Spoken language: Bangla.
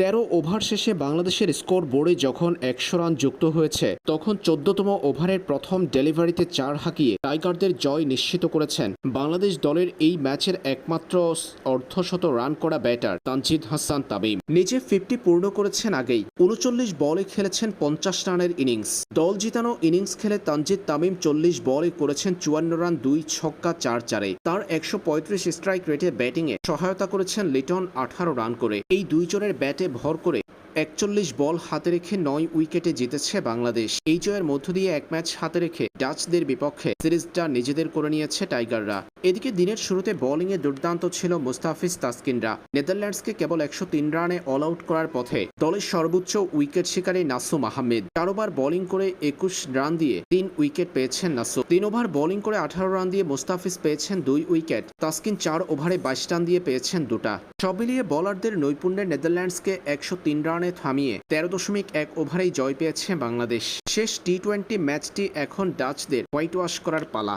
তেরো ওভার শেষে বাংলাদেশের স্কোর বোর্ডে যখন একশো রান যুক্ত হয়েছে, তখন চোদ্দতম ওভারের প্রথম ডেলিভারিতে চার হাঁকিয়ে টাইগারদের জয় নিশ্চিত করেছেন। বাংলাদেশ দলের এই ম্যাচের একমাত্র অর্ধশত রান করা ব্যাটার তানজিদ হাসান তামিম। নিজে ফিফটি পূর্ণ করেছেন আগেই, উনচল্লিশ বলে খেলেছেন পঞ্চাশ রানের ইনিংস। দল জিতানো ইনিংস খেলে তানজিদ তামিম চল্লিশ বলে করেছেন চুয়ান্ন রান, দুই ছক্কা, চার চারে। তার একশো পঁয়ত্রিশ স্ট্রাইক রেটে ব্যাটিংয়ে সহায়তা করেছেন লিটন আঠারো রান করে। এই দুই জনের ব্যাটে ভর করে একচল্লিশ বল হাতে রেখে নয় উইকেটে জিতেছে বাংলাদেশ। এই জয়ের মধ্য দিয়ে এক ম্যাচ হাতে রেখে ডাচদের বিপক্ষে সিরিজটা নিজেদের করে নিয়েছে টাইগাররা। এদিকে দিনের শুরুতে বোলিংয়ে দুর্দান্ত ছিল মুস্তাফিজ তাসকিনরা। নেদারল্যান্ডসকে কেবল একশো তিন রানে অল আউট করার পথে দলের সর্বোচ্চ উইকেট শিকারী নাসুম আহমেদ। চারোবার বোলিং করে একুশ রান দিয়ে তিন উইকেট পেয়েছেন নাসুম। তিন ওভার বোলিং করে আঠারো রান দিয়ে মুস্তাফিজ পেয়েছেন দুই উইকেট। তাসকিন চার ওভারে বাইশ রান দিয়ে পেয়েছেন দুটা। সব মিলিয়ে বলারদের নৈপুণ্যে নেদারল্যান্ডসকে একশো তিন রানে থামিয়ে তেরো দশমিক এক ওভারেই জয় পেয়েছে বাংলাদেশ। শেষ টি টোয়েন্টি ম্যাচটি এখন ডাচদের হোয়াইট ওয়াশ করার পালা।